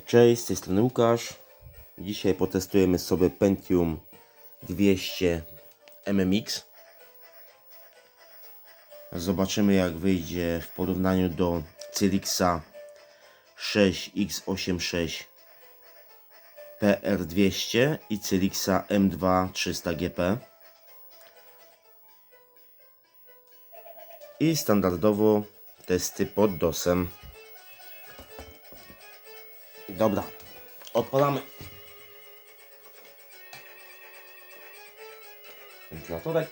Cześć, z tej strony Łukasz. Dzisiaj potestujemy sobie Pentium 200 MMX. Zobaczymy jak wyjdzie w porównaniu do Cylixa 6X86 PR200 i Cylixa M2 300GP. I standardowo testy pod DOSem. Dobra, odpalamy. Wentylatorek.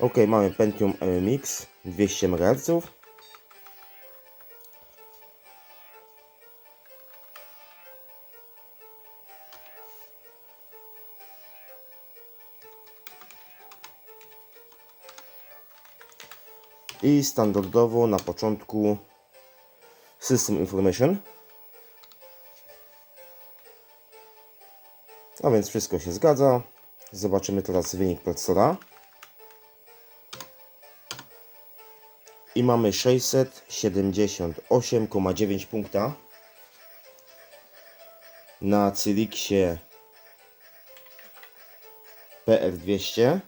Ok, mamy Pentium MMX 200 MHz. I standardowo na początku System Information. A więc wszystko się zgadza. Zobaczymy teraz wynik procesora. I mamy 678,9 punkta na Cylixie PR200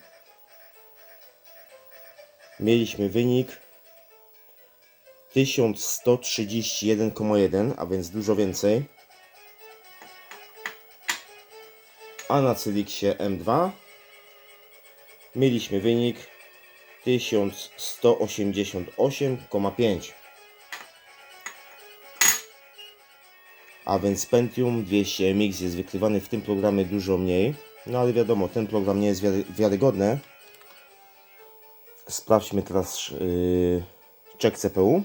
mieliśmy wynik 1131,1, a więc dużo więcej. A na Cylixie M2 mieliśmy wynik 1188,5. A więc Pentium 200 MX jest wykrywany w tym programie dużo mniej. No ale wiadomo, ten program nie jest wiary, wiarygodny. Sprawdźmy teraz yy, czek CPU.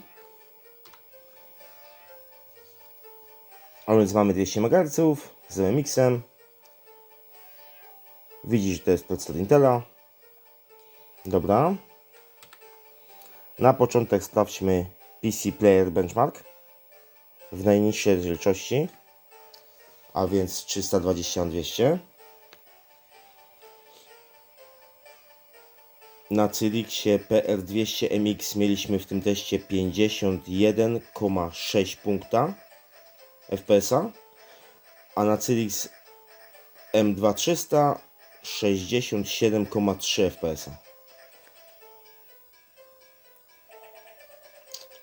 A więc mamy 200 MHz z MMX-em. Widzisz, że to jest procesor Intela. Dobra. Na początek sprawdźmy PC Player Benchmark w najniższej rozdzielczości, a więc 320 na 200. Na Cylixie PR200MX mieliśmy w tym teście 51,6 punkta FPS-a, a na Cylix M2300 67,3 FPS-a.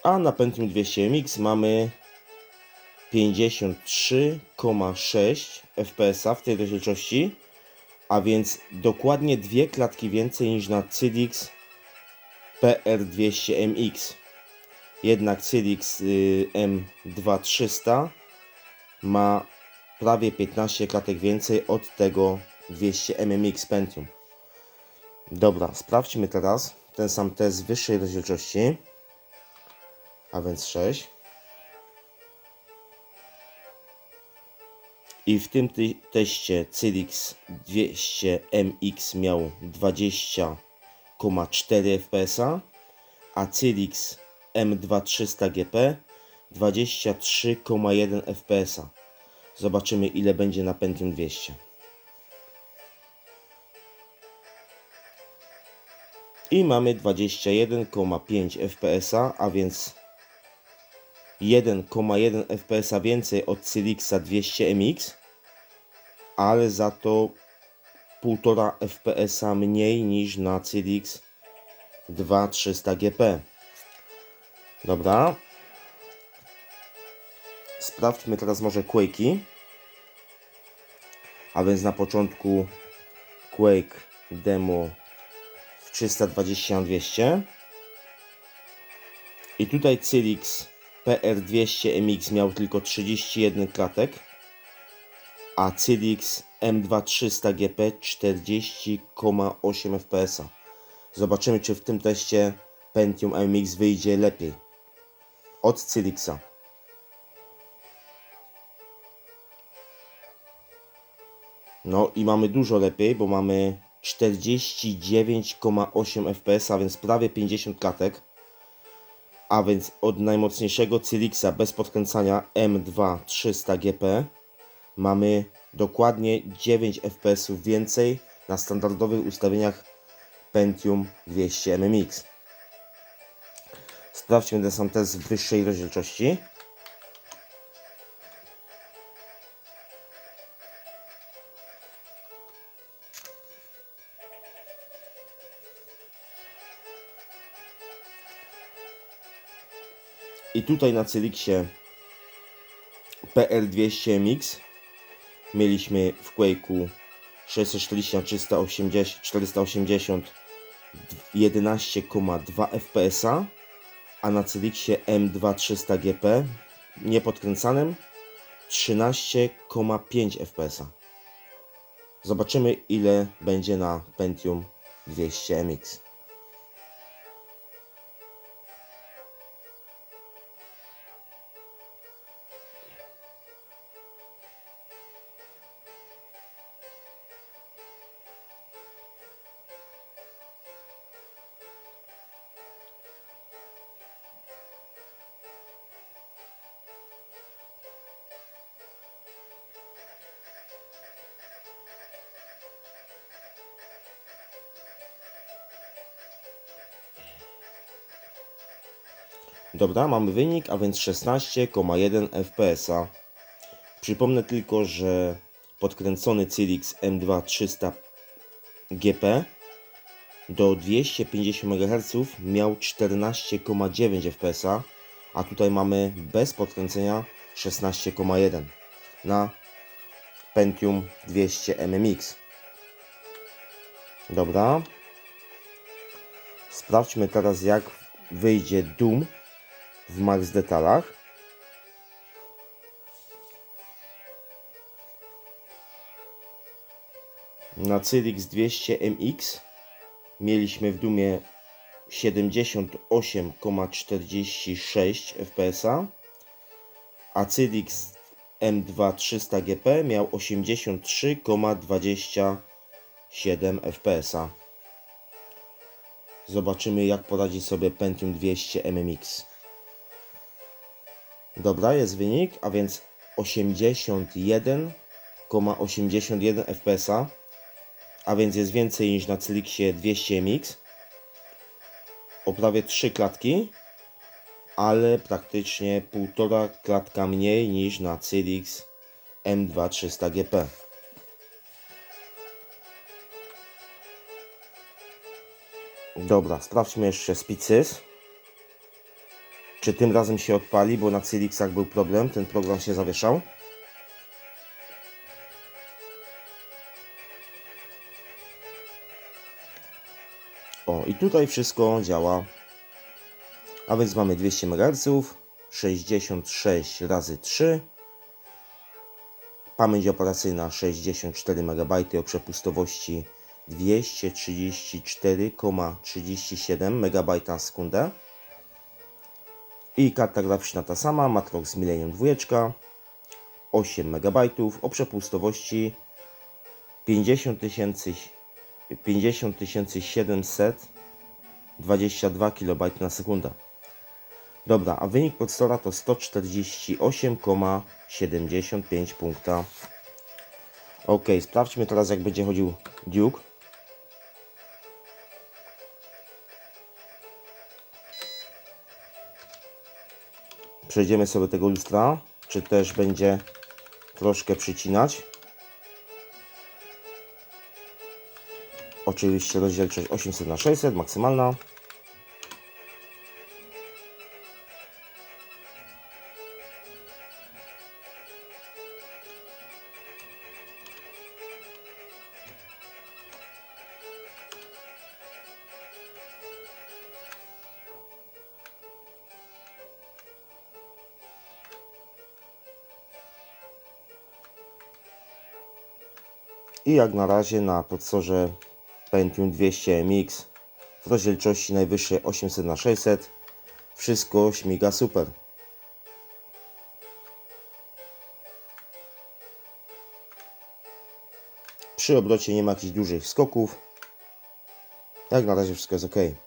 A na Pentium 200MX mamy 53,6 FPS-a w tej rozdzielczości a więc dokładnie dwie klatki więcej niż na Cylix PR200MX. Jednak Cylix y, M2300 ma prawie 15 klatek więcej od tego 200 MMX Pentium. Dobra, sprawdźmy teraz ten sam test wyższej rozdzielczości, a więc 6. I w tym ty- teście Cylix 200MX miał 20,4 fps, a Cylix M2300GP 23,1 fps. Zobaczymy ile będzie na Pentium 200. I mamy 21,5 fps, a więc 1,1 fps więcej od Cylixa 200MX, ale za to 1,5 fps mniej niż na Cylix 2300GP. Dobra. Sprawdźmy teraz może Quake'i. A więc na początku Quake demo w 320 na 200. I tutaj Cylix PR200MX miał tylko 31 klatek, a Cylix M2300GP 40,8 fps. Zobaczymy, czy w tym teście Pentium MX wyjdzie lepiej od Cylixa. No i mamy dużo lepiej, bo mamy 49,8 fps, a więc prawie 50 klatek a więc od najmocniejszego Cylixa bez podkręcania M2 300 GP mamy dokładnie 9 fps więcej na standardowych ustawieniach Pentium 200 MMX. Sprawdźmy ten sam test w wyższej rozdzielczości. Tutaj na Cylixie PR200MX mieliśmy w Quake'u 640 na 380, 480 11,2 fps, a na Cylixie M2300 GP niepodkręcanym 13,5 fps. Zobaczymy ile będzie na Pentium 200 MX. Dobra, mamy wynik, a więc 16,1 fps. Przypomnę tylko, że podkręcony Cylix M2 300 GP do 250 MHz miał 14,9 fps, a tutaj mamy bez podkręcenia 16,1 na Pentium 200 MMX. Dobra. Sprawdźmy teraz jak wyjdzie Doom w max detalach. Na Cylix 200MX mieliśmy w Dumie 78,46 fps, a Cylix M2 300 GP miał 83,27 fps. Zobaczymy jak poradzi sobie Pentium 200 MMX. Dobra, jest wynik, a więc 81,81 fps, a więc jest więcej niż na Cylixie 200MX. O prawie 3 klatki, ale praktycznie 1,5 klatka mniej niż na Cylix M2 300 GP. Dobra, sprawdźmy jeszcze Spices. Czy tym razem się odpali, bo na Cylixach był problem, ten program się zawieszał. O, i tutaj wszystko działa. A więc mamy 200 MHz, 66 razy 3 Pamięć operacyjna 64 MB o przepustowości 234,37 MB na sekundę. I karta graficzna ta sama, Matrox Millennium 2, 8 MB o przepustowości 50 50 722 KB na sekundę. Dobra, a wynik podstora to 148,75 punkta. Ok, sprawdźmy teraz jak będzie chodził Duke. Przejdziemy sobie tego lustra, czy też będzie troszkę przycinać. Oczywiście rozdzielczość 800 na 600 maksymalna. I jak na razie na procesorze Pentium 200 MX w rozdzielczości najwyższej 800 na 600 wszystko śmiga super. Przy obrocie nie ma jakichś dużych skoków. Jak na razie wszystko jest ok.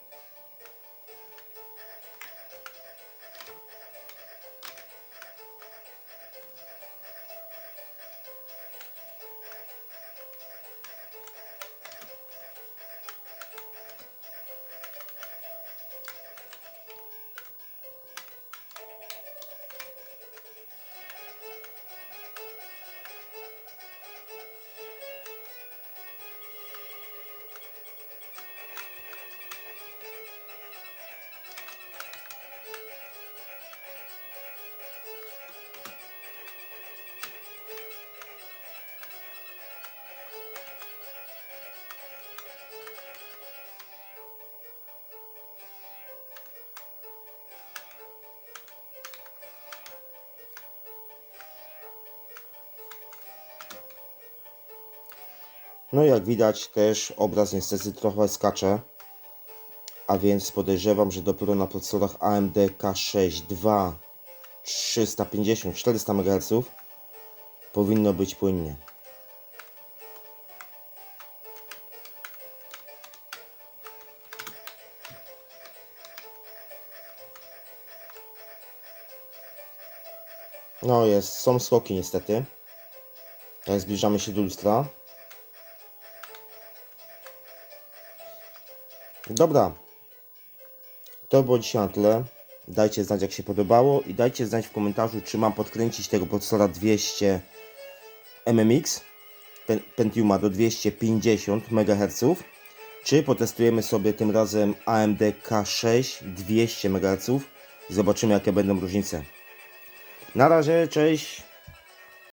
No jak widać też obraz niestety trochę skacze. A więc podejrzewam, że dopiero na procesorach AMD K6 II 350-400 MHz powinno być płynnie. No jest, są skoki niestety. Tak zbliżamy się do lustra. Dobra. To było dzisiaj na tyle. Dajcie znać jak się podobało i dajcie znać w komentarzu czy mam podkręcić tego procesora 200 MMX Pen- Pentiuma do 250 MHz czy potestujemy sobie tym razem AMD K6 200 MHz zobaczymy jakie będą różnice. Na razie, cześć!